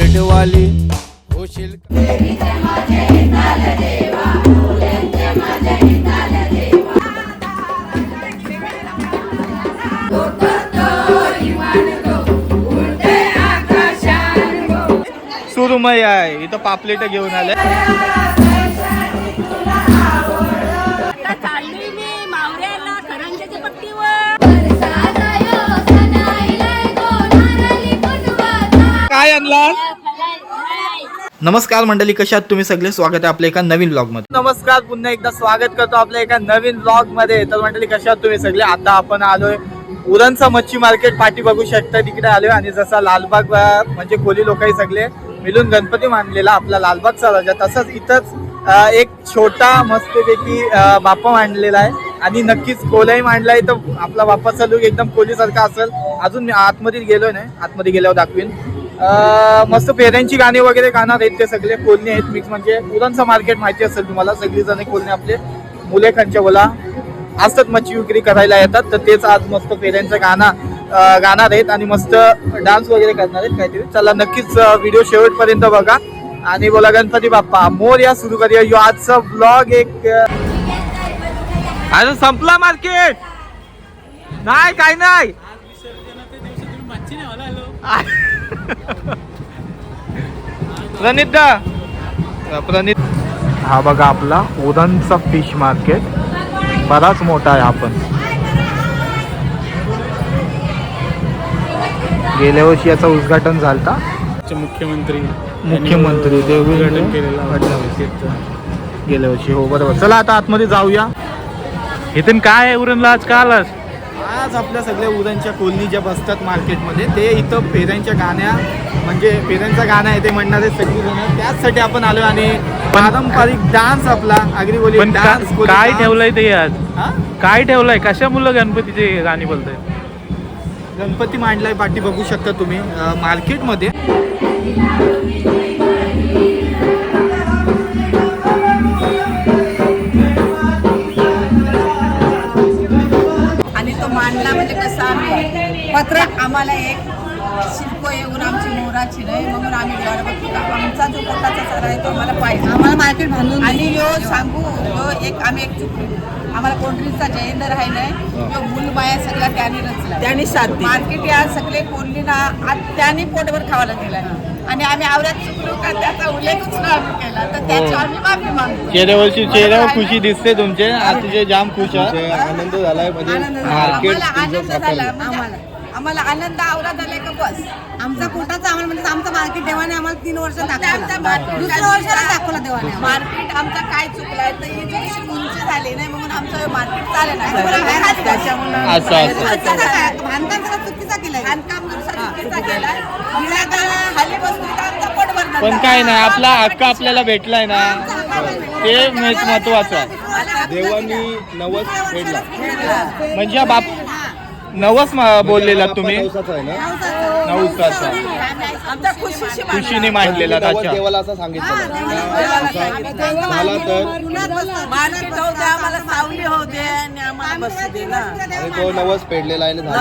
पापलेटवाली होशील. सुरुमय आहे. इथं पापलेट घेऊन आले. काय आणला नमस्कार मंडळी कशा आहात तुम्ही सगळे? स्वागत आहे आपल्या एका नवीन ब्लॉगमध्ये नमस्कार पुन्हा एकदा स्वागत करतो आपल्या एका नवीन ब्लॉगमध्ये तर मंडळी कशात तुम्ही सगळे? आता आपण आलोय उरणचा मच्छी मार्केट पाठी बघू शकता. तिकडे आलोय आणि जसा लालबाग म्हणजे कोली लोकही सगळे मिळून गणपती मांडलेला आपला लालबागचा राजा तसंच इथंच एक छोटा मस्तपैकी बाप्पा मांडलेला आहे. आणि नक्कीच कोलाही मांडलाय तर आपला बाप्पाचा लुक एकदम कोलीसारखा असेल. अजून मी आतमध्ये गेलोय नाही. आतमध्ये गेल्यावर दाखवीन. मस्त पेऱ्यांची गाणी वगैरे गाणार आहेत ते सगळे. कोलणी आहेत मिक्स म्हणजे. उरणचं मार्केट माहिती असेल तुम्हाला. सगळी जण कोलणी आपले. मुले खांच्या बोला असतात मच्छी विक्री करायला येतात. तर तेच आज मस्त पेऱ्यांचं गाणं गाणार आहेत आणि मस्त डान्स वगैरे करणार आहेत काहीतरी. चला नक्कीच व्हिडिओ शेवटपर्यंत बघा. आणि बोला गणपती बाप्पा मोर या सुरू करूया. यो आजचा ब्लॉग एक अजून संपला मार्केट नाही काय नाही. प्रणित दा. प्रणित. हा बघा आपला उरणचा फिश मार्केट बराच मोठा आहे आपण गेल्या वर्षी याचं उद्घाटन झालता. चे मुख्यमंत्री मुख्यमंत्री फडणवीस. गेल्या वर्षी हो बरोबर. चला आता आतमध्ये जाऊया. इथून काय आहे उरणला? आज का आलास? आज आपल्या सगळ्या उरणच्या कोलनी ज्या बसतात मार्केटमध्ये ते इथं पेऱ्यांच्या गाण्या म्हणजे पेऱ्यांचा गाणं आहे ते म्हणणारे सगळी जण. त्याचसाठी आपण आलो आणि पारंपरिक डान्स आपला आगरी बोली पण का- डान्स काय डान्स. ठेवलंय ते आज? हा? काय ठेवलंय? कशा मुलं गणपतीचे गाणी बोलताय गणपती मांडलाय पाठी बघू शकता तुम्ही अं, मार्केटमध्ये आम्ही पत्र आम्हाला एक शिल्प येऊन आमची मोराची नाही म्हणून आम्ही देवाला बघतो. का आमचा जो पोटाचा चरा आहे तो आम्हाला पाहिजे. आम्हाला मार्केट बांधून आणि यो सांगू यो एक आम्ही एक चुकलो आम्हाला कोंढरीचा जयेंद्र आहे नाही यो मुलबाया सगळ्या त्याने रचला त्याने साथ मार्केट या सगळे कोंढरीना आज त्याने पोटभर खावायला दिला आणि आम्ही आवऱ्यात चुकलो का त्याचा उल्लेखच नाही आम्ही केला. तर त्याची आम्ही माफी मागतो. गेल्या वर्षी चेहऱ्यावर खुशी दिसते तुमचे. अतिशय जाम खुश आहे. आनंद झालाय म्हणजे आनंद झाला. मार्केट आम्हाला आनंद झाला. साकारलं. आम्हाला. आम्हाला आनंद आवरा झालाय का बस? आमचा पोटाचा आम्हाला म्हणजे आमचं मार्केट देवाने आम्हाला तीन वर्ष दाखवलं. दुसऱ्या वर्षाला दाखवलं देवाने मार्केट आमचा काय चुकलाय? तर ही थोडीशी उंची झाली नाही म्हणून आमचं मार्केट चालेल बांधकाम जरा चुकीचा केलाय. बांधकाम जरा चुकीचा केलाय. बसली तर आमचा पोट पण काय नाही आपला हक्क आपल्याला भेटलाय ना. ते महत्वाचं आहे. देवानी नवस फेडला. म्हणजे बाप नवस म- बोललेला तुम्ही? नवसाचा आहे ना? नवसाचा. आमच्या खुशीशी खुशीने मांडलेला अच्छा देवाला असं सांगितलं झाला तर आणि आणि तो नवस फेडलेला आहे ना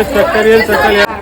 es tractor.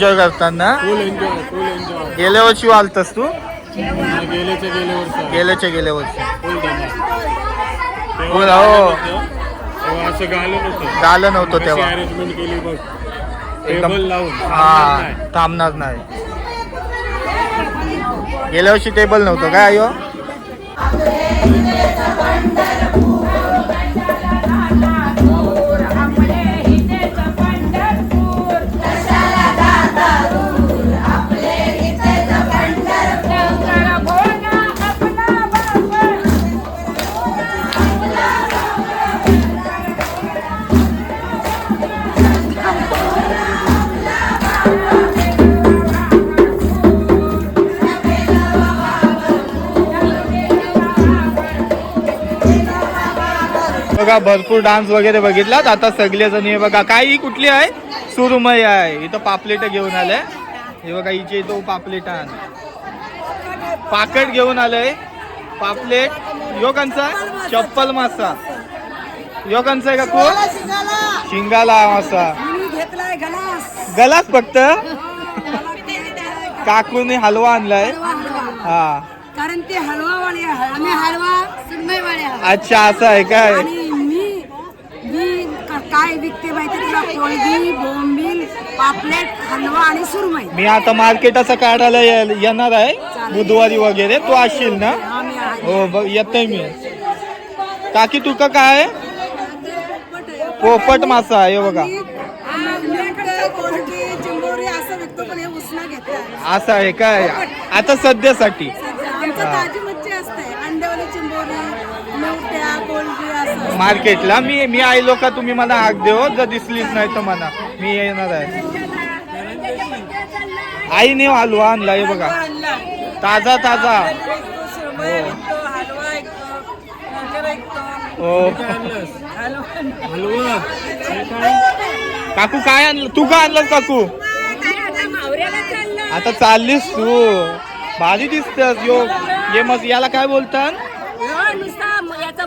एन्जॉय करताना? फुल एन्जॉय फुल एन्जॉय गेल्या वर्षी वालतस तू? गेल्याच्या गेल्या वर्षी. गेल्याच्या गेल्या वर्षी. फुल फुल हो. तेव्हा असं गालं नव्हतं. गालं नव्हतं तेव्हा. अरेंजमेंट केली बघ एकदम टेबल लावून. हा थांबणार नाही. गेल्या वर्षी टेबल नव्हतं काय अयो बघा भरपूर डान्स वगैरे बघितलात. आता सगळे जण हे बघा काय ही कुठली आहे? सुरमई आहे. इथं पापलेट घेऊन आलंय हे बघा हिचे इथं पापलेट आण. पाकट घेऊन आलंय पापलेट. यो कंचा. चप्पल मासा. यो कंचा आहे का कोण शिंगाला मासा. गलास. फक्त? काकूने हलवा आणलाय. हा. कारण ते. आम्ही हलवा सुरमईवाले आहोत. अच्छा असं आहे काय? मी मी काय विकते माहिती तुला? कोळगी बोंबील पापलेट हलवा आणि सुरमई. मी आता मार्केट असं काढायला ये- येणार आहे. बुधवारी वगैरे. तू असशील ना? आम्ही आहे. हो बघ येतोय मी. काकी तुका काय पोपट मासा आहे हे बघा. कोळगी चिंबोरी असं विकतो पण हे उसना घेतात असं आहे काय? आता सध्यासाठी. आमचं ताजी मच्छी असते अंड्यावाली चिंबोरी मेवट्या कोळगी असं मार्केटला. मी मी आईलो का तुम्ही मला हाक देऊ हो. जर दिसलीच नाही तर मला मी येणार आहे. आईने हलवा आणला हे बघा. ताजा ताजा. हो. हो. काकू काय आणलं? तू का आणलं काकू? आता चाललीस तू. भारी दिसतेस यो. ये मग याला काय बोलतात?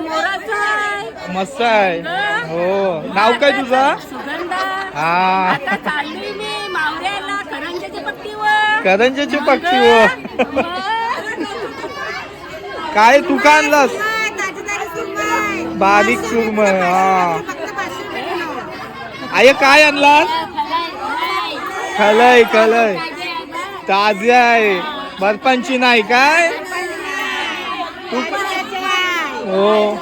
मोराचा आहे मस्त आहे. हो. नाव काय तुझं? सुगंधा. हा. आता चालली मी मावऱ्याला करंजाच्या पट्टीवर. करंजाची पक्षी हो काय तू काय आणलास? बारीक सुरमय हा. आय काय आणलास? खलय खलय. ताजे आहे. बर्फांची नाही काय? तू हो.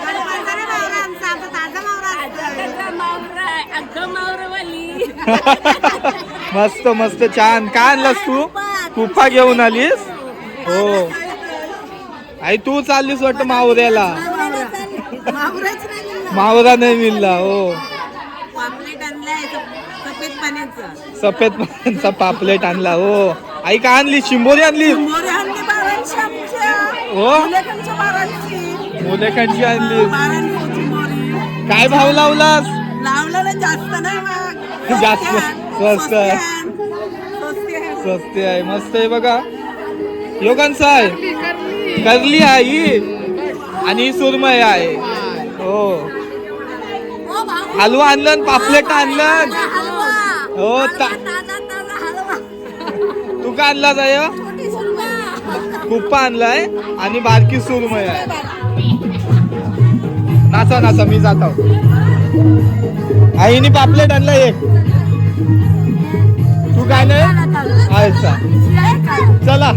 मस्त मस्त छान. काय आणलास तू? कुफा घेऊन आलीस? हो. आई तू चाललीस वाटतं मावऱ्याला? मावरा नाही मिळला हो. सफेद पाण्याचं पापलेट आणला हो. आई काय आणली शिंबोरी आणली हो? मुलेखांची आणली. काय भाव लावलास? लावलं ना जास्त नाही जास्त, स्वस्त. स्वस्त आहे. आहे. आहे. मस्त आहे बघा. योगांचा आहे करली आई. आणि सुरमय आहे. हो. हलवा आणलं आणि पापलेट आणलं. हो ता- तू का आणला जाय कुप्पा आणलाय आणि बारकी सुरमय आहे. नाचा नाचा मी जात. आईने पापलेट आणला एक. तू काय नाही? अच्छा चला.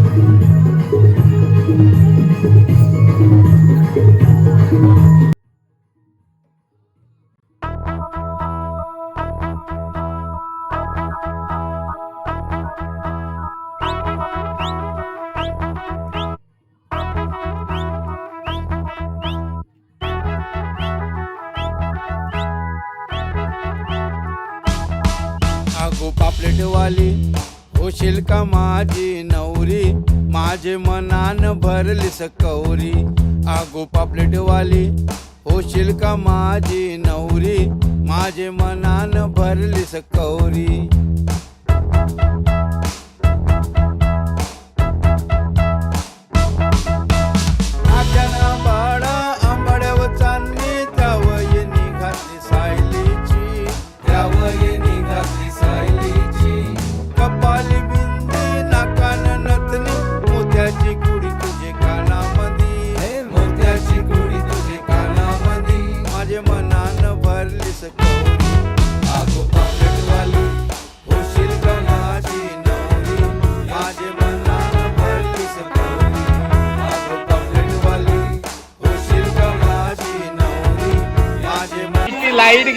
अगो होशील का माझी नवरी? माझे मनान भरली सकवरी आगो पापलेटवाली. होशील का माझी नवरी? माझे मनान भरली सकवरी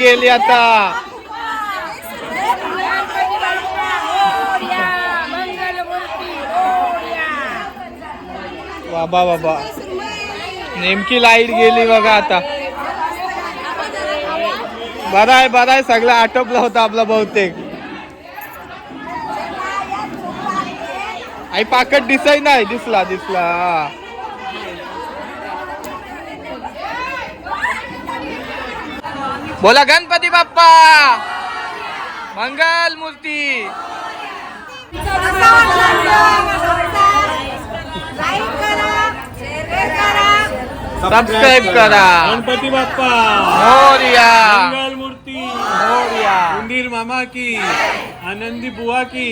गेली आता. बाबा बाबा. नेमकी लाइट गेली बघा आता. बरं आहे बरं आहे. सगळं आटोपला होता आपला बहुतेक. आई पाकट दिसाय नाही. दिसला दिसला. बोला गणपती बाप्पा! मंगल मूर्ती! सबस्क्राईब करा! गणपती बाप्पा! मोरया! मंगल मूर्ती! मोरया! उंदीर मामा की! आनंदी बुवा की!